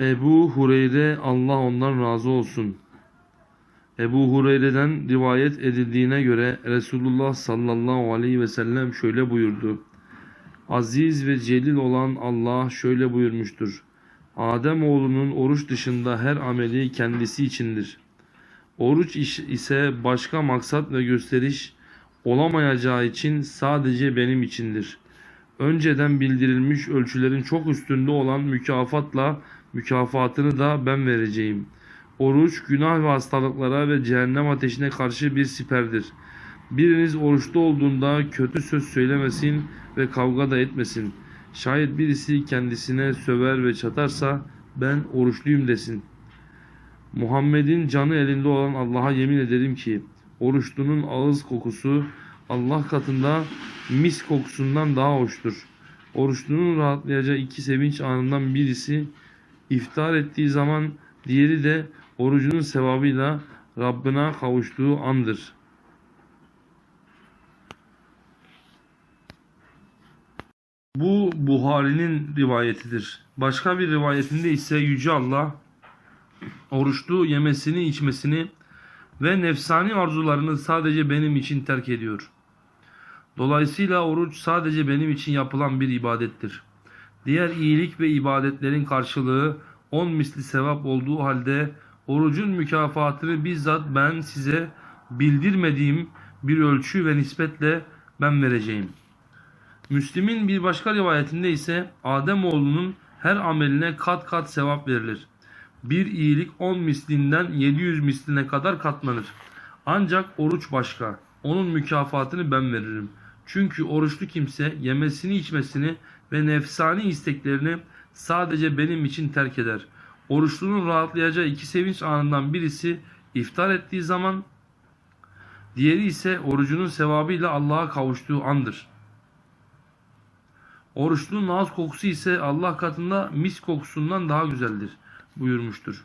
Ebu Hureyre Allah ondan razı olsun. Ebu Hureyre'den rivayet edildiğine göre Resulullah sallallahu aleyhi ve sellem şöyle buyurdu. Aziz ve celil olan Allah şöyle buyurmuştur. Adem oğlunun oruç dışında her ameli kendisi içindir. Oruç ise başka maksat ve gösteriş olamayacağı için sadece benim içindir. Önceden bildirilmiş ölçülerin çok üstünde olan mükafatla mükafatını da ben vereceğim. Oruç günah ve hastalıklara ve cehennem ateşine karşı bir siperdir. Biriniz oruçta olduğunda kötü söz söylemesin ve kavga da etmesin. Şayet birisi kendisine söver ve çatarsa ben oruçluyum desin. Muhammed'in canı elinde olan Allah'a yemin ederim ki oruçlunun ağız kokusu Allah katında mis kokusundan daha hoştur. Oruçlunun rahatlayacağı iki sevinç anından birisi iftar ettiği zaman diğeri de orucunun sevabıyla Rabbine kavuştuğu andır. Bu Buhari'nin rivayetidir. Başka bir rivayetinde ise Yüce Allah oruçlu yemesini içmesini ve nefsani arzularını sadece benim için terk ediyor. Dolayısıyla oruç sadece benim için yapılan bir ibadettir. Diğer iyilik ve ibadetlerin karşılığı on misli sevap olduğu halde orucun mükafatını bizzat ben size bildirmediğim bir ölçü ve nispetle ben vereceğim. Müslim'in bir başka rivayetinde ise Adem oğlunun her ameline kat kat sevap verilir. Bir iyilik 10 mislinden 700 misline kadar katlanır. Ancak oruç başka. Onun mükafatını ben veririm. Çünkü oruçlu kimse yemesini içmesini ve nefsani isteklerini sadece benim için terk eder. Oruçlunun rahatlayacağı iki sevinç anından birisi iftar ettiği zaman, diğeri ise orucunun sevabıyla Allah'a kavuştuğu andır. Oruçlunun ağız kokusu ise Allah katında mis kokusundan daha güzeldir buyurmuştur.